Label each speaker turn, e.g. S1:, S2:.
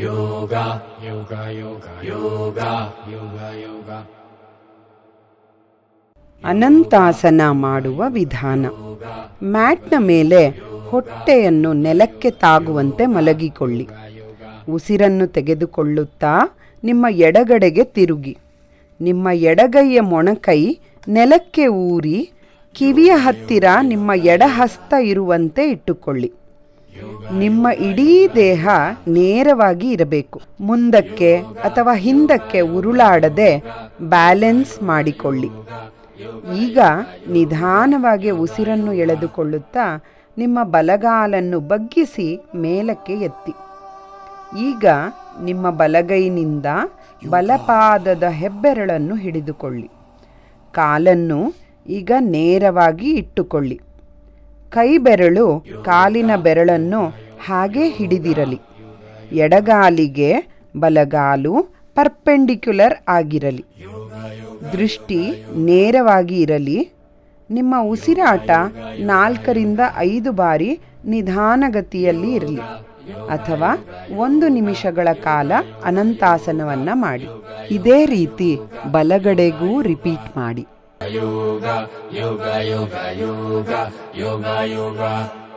S1: yoga, yoga, yoga, yoga, yoga, yoga.
S2: Anantasana ಮಾಡುವ ವಿಧಾನ. ಮ್ಯಾಟ್ನ ಮೇಲೆ ಹೊಟ್ಟೆಯನ್ನು ನೆಲಕ್ಕೆ ತಾಗುವಂತೆ ಮಲಗಿಕೊಳ್ಳಿ. ಉಸಿರನ್ನು ತೆಗೆದುಕೊಳ್ಳುತ್ತಾ ನಿಮ್ಮ ಎಡಗಡೆಗೆ ತಿರುಗಿ. ನಿಮ್ಮ ಎಡಗೈಯ ಮೊಣಕೈ ನೆಲಕ್ಕೆ ಊರಿ ಕಿವಿಯ ಹತ್ತಿರ ನಿಮ್ಮ ಎಡಹಸ್ತ ಇರುವಂತೆ ಇಟ್ಟುಕೊಳ್ಳಿ. ನಿಮ್ಮ ಇಡೀ ದೇಹ ನೇರವಾಗಿ ಇರಬೇಕು. ಮುಂದಕ್ಕೆ ಅಥವಾ ಹಿಂದಕ್ಕೆ ಉರುಳಾಡದೆ ಬ್ಯಾಲೆನ್ಸ್ ಮಾಡಿಕೊಳ್ಳಿ. ಈಗ ನಿಧಾನವಾಗಿ ಉಸಿರನ್ನು ಎಳೆದುಕೊಳ್ಳುತ್ತಾ ನಿಮ್ಮ ಬಲಗಾಲನ್ನು ಬಗ್ಗಿಸಿ ಮೇಲಕ್ಕೆ ಎತ್ತಿ. ಈಗ ನಿಮ್ಮ ಬಲಗೈನಿಂದ ಬಲಪಾದದ ಹೆಬ್ಬೆರಳನ್ನು ಹಿಡಿದುಕೊಳ್ಳಿ. ಕಾಲನ್ನು ಈಗ ನೇರವಾಗಿ ಇಟ್ಟುಕೊಳ್ಳಿ. ಕೈ ಬೆರಳು ಕಾಲಿನ ಬೆರಳನ್ನು ಹಾಗೆ ಹಿಡಿದಿರಲಿ. ಎಡಗಾಲಿಗೆ ಬಲಗಾಲು ಪರ್ಪೆಂಡಿಕ್ಯುಲರ್ ಆಗಿರಲಿ. ದೃಷ್ಟಿ ನೇರವಾಗಿ ಇರಲಿ. ನಿಮ್ಮ ಉಸಿರಾಟ ನಾಲ್ಕರಿಂದ ಐದು ಬಾರಿ ನಿಧಾನಗತಿಯಲ್ಲಿ ಇರಲಿ ಅಥವಾ ಒಂದು ನಿಮಿಷಗಳ ಕಾಲ ಅನಂತಾಸನವನ್ನು ಮಾಡಿ. ಇದೇ ರೀತಿ ಬಲಗಡೆಗೂ ರಿಪೀಟ್ ಮಾಡಿ.
S1: Yoga, yoga, yoga, yoga, yoga, yoga.